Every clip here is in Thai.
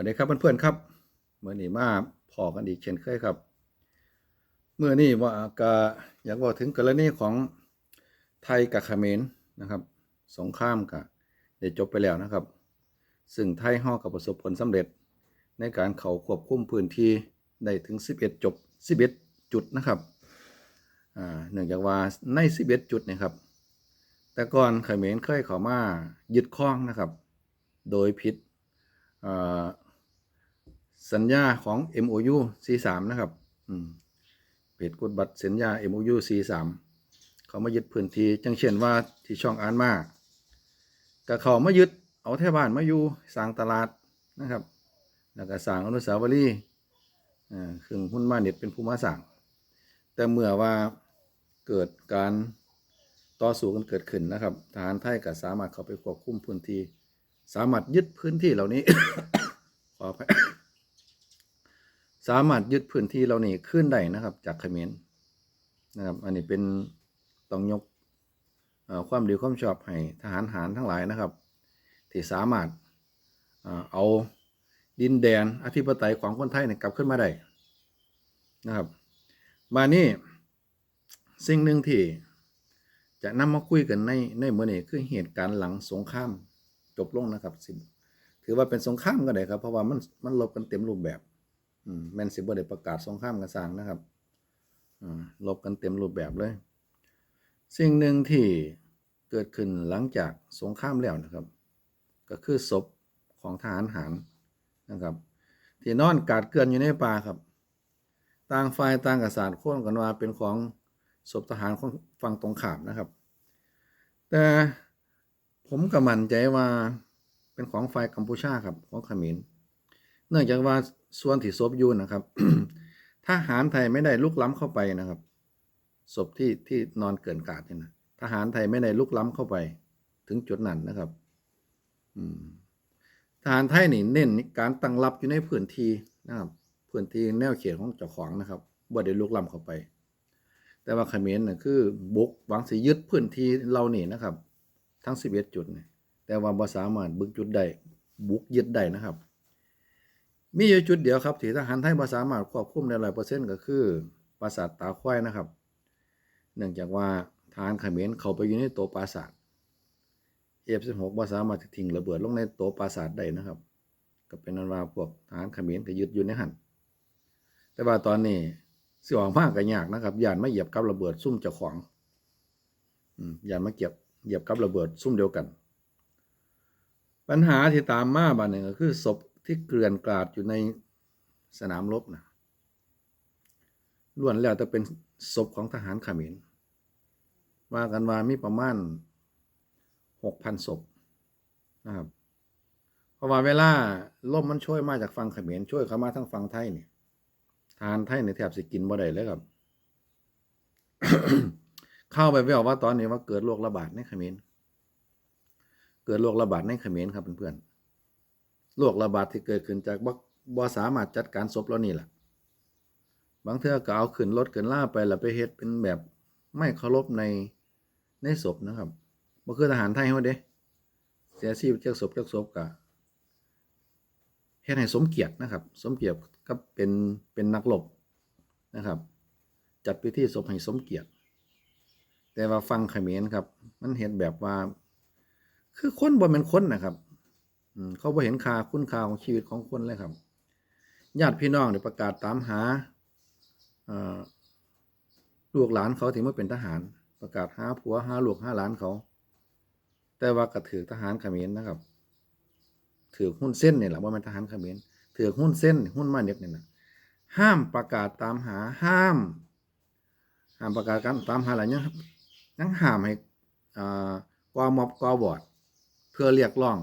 วัสดีครับเพื่อนๆครับเมื่อนี้มาพอกันอีกเช่นเคยครับ เมื่อนี้ว่าก็อยากบอกถึงกรณีของไทยกับเขมรนะครับ สงครามกับได้จบไปแล้วนะครับ ซึ่งไทยห่อกับประสบผลสำเร็จ ในการเข้าควบคุมพื้นที่ได้ถึง 11 จบ 11 จุดนะครับอ่าเนื่องจากว่าใน 11 จุดเนะครับ แต่ก่อนเขมรเคยเข้ามายึดครองนะครับ โดยผิดอ่า สัญญาของ MOU C3 นะครับอืมผิดบัตรสัญญา MOU C3 เขามายึดพื้นที่จังเช่นว่าที่ช่องอานมาก็เขามายึดเอาแท่บ้านมาอยู่สร้างตลาดนะครับแล้วก็สร้างอนุสาวรีย์อ่าซึ่งหุ้นมาเน็ตเป็นผู้มาสร้างแต่เมื่อว่าเกิดการต่อสู้กันเกิดขึ้นนะครับ ทหารไทยก็สามารถเข้าไปควบคุมพื้นที่ สามารถยึดพื้นที่เหล่านี้ขออภัย สามารถยึดพื้นที่เหล่านี้ขึ้นได้นะครับ จากเขมรนะครับ อันนี้เป็นต้องยกความดีความชอบให้ทหารหารทั้งหลายนะครับ ที่สามารถเอาดินแดนอธิปไตยของคนไทยเนี่ยกลับขึ้นมาได้นะครับ มานี่สิ่งหนึ่งที่จะนำมาคุยกันในในเมื่อนี้คือเหตุการณ์หลังสงครามจบลงนะครับถือว่าเป็นสงครามก็ได้ครับ เพราะว่ามันมันลบกันเต็มรูปแบบ แม่นสิบ่ได้ประกาศสงครามกันสร้างนะครับลบกันเต็มรูปแบบเลย สิ่งหนึ่งที่เกิดขึ้นหลังจากสงครามแล้วนะครับ ก็คือศพของทหารหารนะครับ ที่นอนกาดเกลื่อนอยู่ในป่าครับ ต่างฝ่ายต่างกษัตริย์โค้นกันว่าเป็นของศพทหารของฝั่งตรงข้ามนะครับ แต่ผมก็มั่นใจว่าเป็นของฝ่ายกัมพูชาครับของเขมรเนื่องจากว่า ส่วนที่ศพอยู่นะครับทหารไทยไม่ได้ลุกล้ำเข้าไปนะครับศพที่ที่นอนเกินกาดเนี่ยนะทหารไทยไม่ได้ลุกล้ำเข้าไป ถึงจุดนั้นนะครับ อืมทหารไทยนี่เน้นการตั้งรับอยู่ในพื้นที่นะครับพื้นที่แนวเขตของเจ้าของนะครับบ่ได้ลุกล้ำเข้าไป แต่ว่าเขมรน่ะคือ บุกหวังสิยึดพื้นที่เรานี่นะครับ ทั้ง11จุดเนี่ยแต่ว่าบ่สามารถบึกจุดได้บุกยึดได้นะครับ มีอยู่จุดเดียวครับที่ทหารไทยบ่สามารถควบคุมได้100%ก็คือปราสาทตาควายนะครับ เนื่องจากว่าทหารเขมรเข้าไปอยู่ในตัวปราสาท F16 บ่สาษามารถทิ้งระเบิดลงในตัวปราสาทได้นะครับ ก็เป็นนันว่าพวกทหารเขมรก็ยึดอยู่ในหันแต่ว่าตอนนี้สิออกมากก็ยากนะครับยานมาเหยียบกับระเบิดซุ่มเจ้าของอยานมาเก็บเหยียบกับระเบิดซุ่มเดียวกัน ปัญหาที่ตามมาบ้านหนึ่งก็คือศพ ที่เกลื่อนกลาดอยู่ในสนามรบนะล้วนแล้วแต่เป็นศพของทหารขมรว่ากันว่ามีประมาณหกพันศพนะครับเพราะว่าเวลาลมมันช่วยมาจากฝั่งเขมรช่วยเข้ามาทั้งฝั่งไทยเนี่ยทานไทยเนี่ยแทบสิกินบ่ได้เลยครับ เข้าไปแววว่าตอนนี้ว่าเกิดโรคระบาดในเขมรเกิดโรคระบาดในเขมรครับเพื่อนๆ โรคระบาดที่เกิดขึ้นจากบ่บ่สามารถจัดการศพแล้วนี่แหละบางเทื่อก็เอาขึ้นรถขึ้นล่าไปแล้วไปเฮ็ดเป็นแบบไม่เคารพในในศพนะครับบ่คือทหารไทยเฮาเด้เสียชีวิตจากศพจากศพก็เฮ็ดให้สมเกียรตินะครับ สมเกียรติกับเป็นเป็นนักรบนะครับ จัดพิธีศพให้สมเกียรติ แต่ว่าฟังเขมรครับ มันเห็นแบบว่า คือคนบ่แม่นคนนะครับ เขาบ่เห็นค่าคุณค่าของชีวิตของคนเลยครับญาติพี่น้องได้ประกาศตามหาลูกหลานเขาที่มาเป็นทหาร ประกาศหาผัวหาลูกหาหลานเขา แต่ว่ากระถือทหารเขมรนนะครับ ถือหุ้นเส้นเนี่ยแหละว่ามันทหารเขมรถือหุ้นเส้น หุ้นมาเน็ตเนี่ยนะห้ามประกาศตามหาห้าม ห้ามประกาศการตามหาอะไรเนี่ยครับยังห้ามให้อ่ากอมอบกอบอด เพื่อเรียกร้อง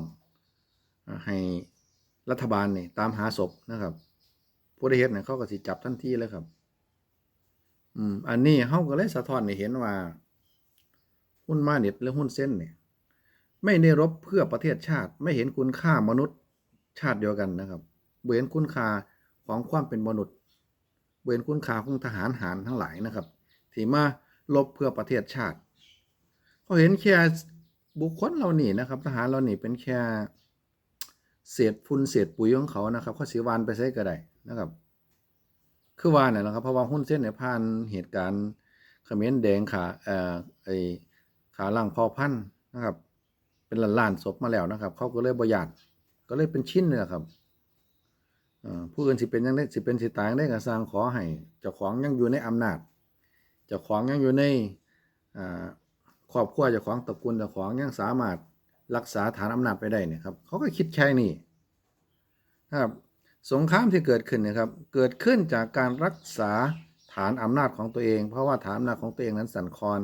ให้รัฐบาลเนี่ยตามหาศพนะครับผู้ใดเฮ็ดเนี่ยเขาก็สิจับทันทีเลยครับ อืม อันนี้เขาก็เลยสะท้อนให้เห็นว่า หุ้นมาเน็ตหรือหุ้นเส้นเนี่ย ไม่ได้รบเพื่อประเทศชาติ ไม่เห็นคุณค่ามนุษย์ชาติเดียวกันนะครับบ่เห็นคุณค่าของความเป็นมนุษย์บ่เห็นคุณค่าของทหารหารทั้งหลายนะครับที่มาลบเพื่อประเทศชาติเขาเห็นแค่บุคคลเรานี่นะครับ ทหารเรานี่เป็นแค่ เศษฝุ่นเศษปุ๋ยของเขานะครับเขาสิหวานไปใช้ก็ได้นะครับ คือว่าเนี่ยแหละครับเพราะว่าหุ้นเส้นเนี่ยผ่านเหตุการณ์เขมรแดงขาเอ่อไอขาล่างพอพันนะครับ เป็นล้านๆศพมาแล้วนะครับ เขาก็เลยบ่ยานก็เลยเป็นชิ้นเนี่ยครับผู้อื่นสิเป็นยังได้สิเป็นสิตายได้ก็สร้างขอให้เจ้าของยังอยู่ในอำนาจเจ้าของยังอยู่ในอ่าครอบครัวเจ้าของตระกูลเจ้าของยังสามารถ รักษาฐานอำนาจไปได้เนี่ยครับเขาก็คิดแค่นี้นะครับสงครามที่เกิดขึ้นเนะครับ เกิดขึ้นจากการรักษาฐานอำนาจของตัวเอง เพราะว่าฐานอำนาจของตัวเองนั้นสั่นคลอน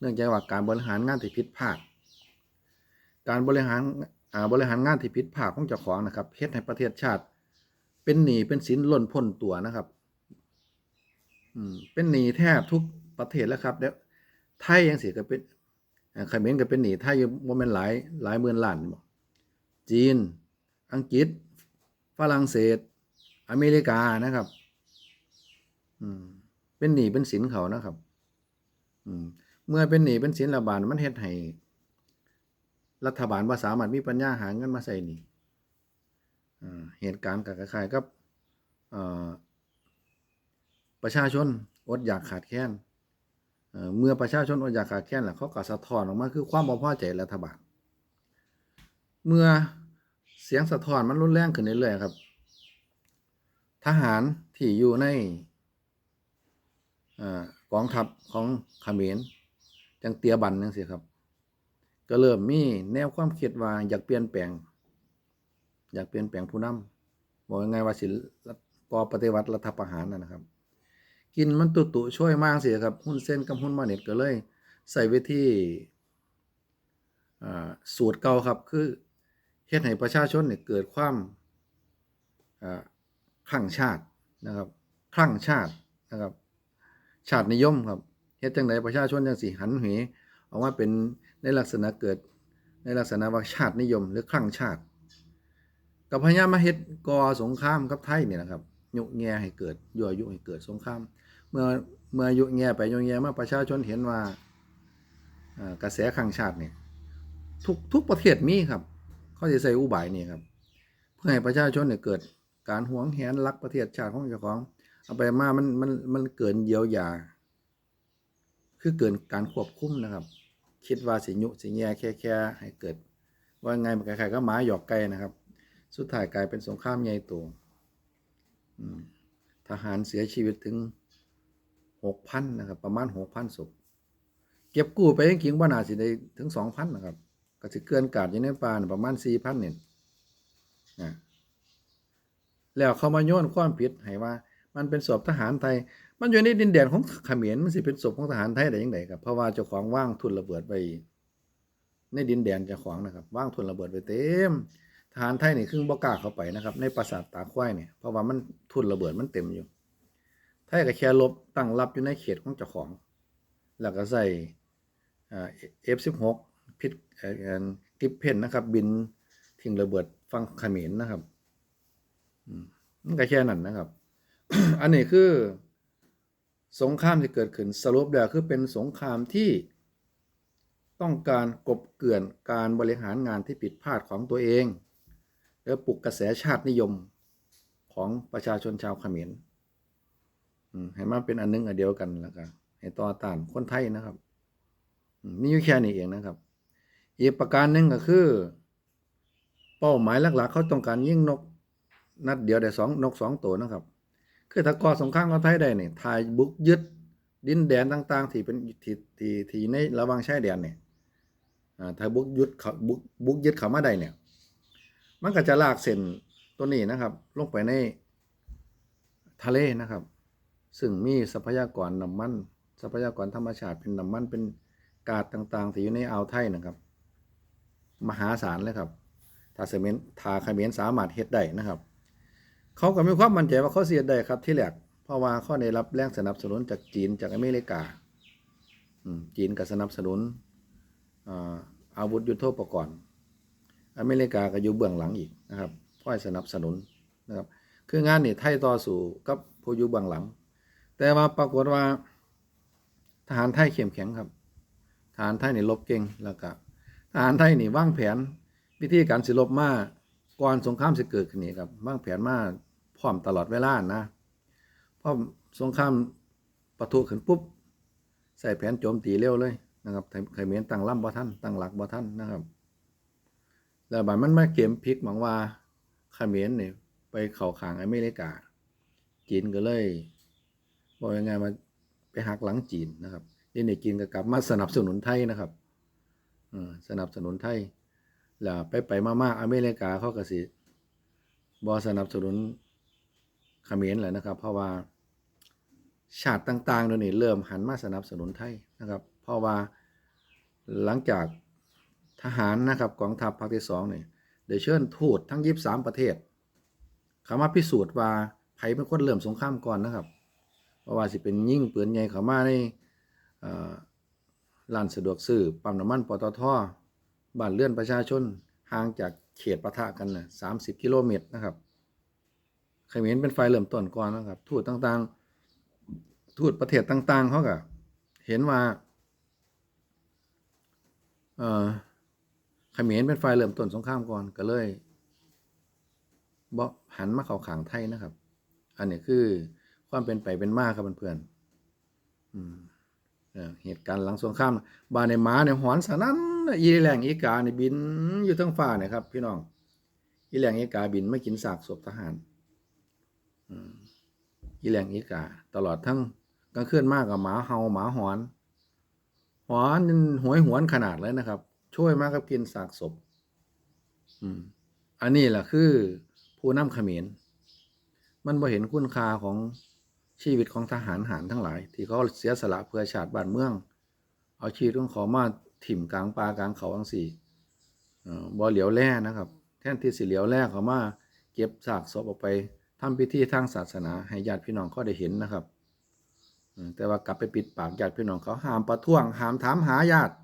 เนื่องจากว่าการบริหารงานที่ผิดพลาด การบริหารอ่าบริหารงานที่ผิดพลาดของเจ้าของนะครับเฮ็ดให้ประเทศชาติ เป็นหนี้เป็นสินล้นพ้นตัวนะครับอืมเป็นหนี้แทบทุกประเทศแล้วครับเดี๋ยวไทยยังเสียก็เป็น เขมรก็เป็นหนี้ไทยอยู่บ่แม่นหลายหลายหมื่นล้านจีน อังกฤษ ฝรั่งเศส อเมริกานะครับอืมเป็นหนี้เป็นสินเขานะครับ อืมเมื่อเป็นหนี้เป็นสินระบาดมันเฮ็ดให้รัฐบาลบ่สามารถมีปัญญาหาเงินมาใส่หนี้เหตุการณ์ก็คล้ายๆกับประชาชนอดอยากขาดแคลน เมื่อประชาชนอดอยากขาดแคลนแล้วเขาก็สะท้อนออกมาคือความบ่พอใจรัฐบาล เมื่อเสียงสะท้อนมันรุนแรงขึ้นเรื่อยๆครับ ทหารที่อยู่ในอกองทัพของเขมรจังเตียบันจังซี่ครับ ก็เริ่มมีแนวความคิดว่าอยากเปลี่ยนแปลง อยากเปลี่ยนแปลงผู้นำบอกยังไงว่าสิก่อปฏิวัติรัฐประหารนั่นนะครับ กินมันตุตุช่วยมากสิครับ หุ้นเส้นกับหุ้นมาเน็ตก็เลย ใส่วิธีอ่สูตรเก่าครับคือเฮ็ดให้ประชาชนเนี่ยเกิดความคลั่งชาตินะครับคลั่งชาตินะครับ ชาตินิยมครับเฮ็ดจังไดประชาชนจังสิหันเหออกมาเป็นในลักษณะเกิดในลักษณะว่าชาตินิยม หรือคลั่งชาติก็พยามมาเฮ็ดก่อสงครามกับไทยเนี่ยนะครับยุแง่ให้เกิดยั่วยุให้เกิดสงคราม เมื่อเมื่อยุแง่ไปยุแง่มาประชาชนเห็นว่ากระแสคลั่งชาติเนี่ยทุกทุกประเทศมีครับ เขาจะใส่อุบายนี่ครับ เพื่อให้ประชาชนเนี่ยเกิดการหวงแหนรักประเทศชาติของเจ้าของ เอาไปมามันมันมันเกินเยียวยา คือเกินการควบคุมนะครับ คิดว่าสิยุสิแย่แค่แค่ให้เกิด ว่าไงมันคล้ายๆก็หมาหยอกไก่นะครับ สุดท้ายกลายเป็นสงครามใหญ่โตทหารเสียชีวิตถึง หกพันนะครับประมาณหกพันศพเก็บกู้ไปยังกิงบ้านาสิได้ถึงสองพันนะครับก็สิเกินกาดอยู่ในป่านประมาณสี่พันเนี่ยนะแล้วเขามาโยนความผิดให้ว่า มันเป็นศพทหารไทย มันอยู่ในดินแดนของเขมรมันสิเป็นศพของทหารไทยได้ยังไงครับเพราะว่าเจ้าของว่างทุนระเบิดไปในดินแดนเจ้าของนะครับว่างทุนระเบิดไปเต็มทหารไทยนี่ครึ่งบ่กล้าเข้าไปนะครับ ในปราสาทตาควายเนี่ยเพราะว่ามันทุนระเบิดมันเต็มอยู่ ไทยก็แค่ลบตั้งรับอยู่ในเขตของเจ้าของ แล้วก็ใส่อ่า F16 พิษกิฟเพนนะครับ บินทิ้งระเบิดฟังเขมรนะครับมันก็แค่นั้นนะครับ อันนี้คือสงครามที่เกิดขึ้นสรุปแล้วคือเป็นสงครามที่ต้องการกบเกลื่อนการบริหารงานที่ผิดพลาดของตัวเอง และปลุกกระแสชาตินิยมของประชาชนชาวเขมร ให้มาเป็นอันหนึงอันเดียวกันแล้วกันให้ต่อต้านคนไทยนะครับมีอยู่แค่นี้เองนะครับ อีกประการหนึ่งก็คือ เป้าหมายหลักๆ เขาต้องการยิ่งนก นัดเดียวได้สองนกสองตัวนะครับ คือถ้าก่อสงครามกับไทยได้เนี่ยไทยบุกยึดดินแดนต่าง ๆ ที่เป็นที่ที่ที่ในระว่างชายแดนเนี่ยอ่าถ้าบุกยึดเขาบุกบุกยึดเขามาได้เนี่ย มันก็จะลากเส้นตัวนี้นะครับ ลงไปในทะเลนะครับ ซึ่งมีทรัพยากรน้ำมัน ทรัพยากรธรรมชาติเป็นน้ำมันเป็นกาดต่างๆที่อยู่ในอ่าวไทยนะครับ มหาศาลเลยครับถ้าเสมนทาเขมรสามารถเฮ็ดได้นะครับ เขาก็มีความมั่นใจว่าเขาเสียได้ครับที่แรกเพราะว่าเขาได้รับแรงสนับสนุนจากจีนจากอเมริกาจีนก็สนับสนุนอาวุธยุทโธปกรณ์ อเมริกาก็อยู่เบื้องหลังอีกนะครับคอยสนับสนุนนะครับคืองานนี่ไทยต่อสู้กับผู้อยู่เบื้องหลัง แต่ว่าปรากฏว่า ทหารไทยเข้มแข็งครับ ทหารไทยนี่รบเก่งแล้วก็ทหารไทยนี่วางแผนวิธีการสิลบมาก่อนสงครามสิเกิดขึ้นนี่ครับวางแผนมาพร้อมตลอดเวลานะพอสงครามปะทุขึ้นปุ๊บ ใส่แผนโจมตีเร็วเลยนะครับเขมรตั้งลำบ่ทันตั้งหลักบ่ทันนะครับ แล้วบัดมันมาเกมพลิกหวังว่าเขมรเนี่ยไปเข้าขางอเมริกา จีนก็เลย บอกยังไงมาไปหักหลังจีนนะครับนี่ในจีนก็กลับมาสนับสนุนไทยนะครับอสนับสนุนไทยแล้วไปไปมากๆอเมริกาเขาก็สิบอสนับสนุนเขมรแหละนะครับ เพราะว่าชาติต่างๆเดี๋ยวนี้เริ่มหันมาสนับสนุนไทยนะครับ เพราะว่าหลังจากทหารนะครับกองทัพภาคที่สองเนี่ยได้เชิญทูตทั้งยีิบสามประเทศเขามาพิสูจน์ว่าไผเป็นคนเริ่มสงครามก่อนนะครับ เพราะว่าสิเป็นยิ่งปืนใหญ่เขามาในร้านสะดวกซื้อปั๊มน้ำมันปตทบ้านเรือนประชาชนห่างจากเขตปะทะกันนะ30กิโลเมตรนะครับเขมรเป็นไฟเริ่มต้นก่อนนะครับ ทูตต่างๆ ทูตประเทศต่าง ๆเขาก็เห็นว่าเอ่อเขมรเป็นไฟเริ่มต้นสงครามก่อนก็เลยบ่หันมาเข้าขางไทยนะครับ อันนี้คือ ความเป็นไปเป็นมาครับเพื่อนๆอืมเอ่อเหตุการณ์หลังสงครามบานในหมาในหอนสนั่นอีแหลงอีกาในบินอยู่ทั้งฟ้าเนี่ยครับ พี่น้อง อีแหลงอีกาบินไม่กินสากศพทหารอีแหลงอีกา ตลอดทั้งกลางคืนมากกับหมาเห่าหมาหอน หอนหวยหวนขนาดเลยนะครับ ช่วยมากกับกินสากศพอันนี้แหละคือผู้นำเขมรมันบ่เห็นคุณค่าของ ชีวิตของทหารหารทั้งหลาย ที่เขาเสียสละเพื่อชาติบ้านเมือง เอาชีวิตของเขามาถิ่มกลางป่ากลางเขาอังสี่บ่อบ่เหลียวแล่นะครับ แทนที่สิเหลียวแล่เขามาเก็บซากศพออกไปทำพิธีทางศาสนา ให้ญาติพี่น้องเขาได้เห็นนะครับแต่ว่ากลับไปปิดปากญาติพี่น้องเขาห้ามประท้วงห้ามถามหาญาติ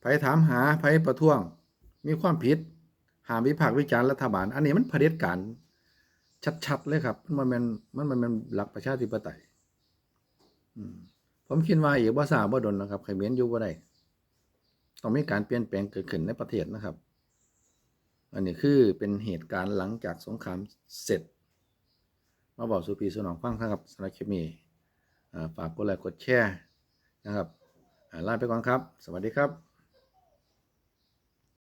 ไผถามหาไผประท้วง มีความผิดหามวิพากษ์วิจารณ์รัฐบาล อันนี้มันเผด็จการ ชัดๆเลยครับ มันเป็นมันมันเป็นหลักประชาธิปไตยผมคิดว่าอีกว่าสาบ่ดนนะครับใครเมียนอยู่บ่ได้ต้องมีการเปลี่ยนแปลงเกิดขึ้นในประเทศนะครับ อันนี้คือเป็นเหตุการณ์หลังจากสงครามเสร็จ มาบอกสุพีสนองฟังครับสำหรับคลิปนี้อ่าฝากกดไลค์กดแชร์นะครับลาไปก่อนครับ สวัสดีครับ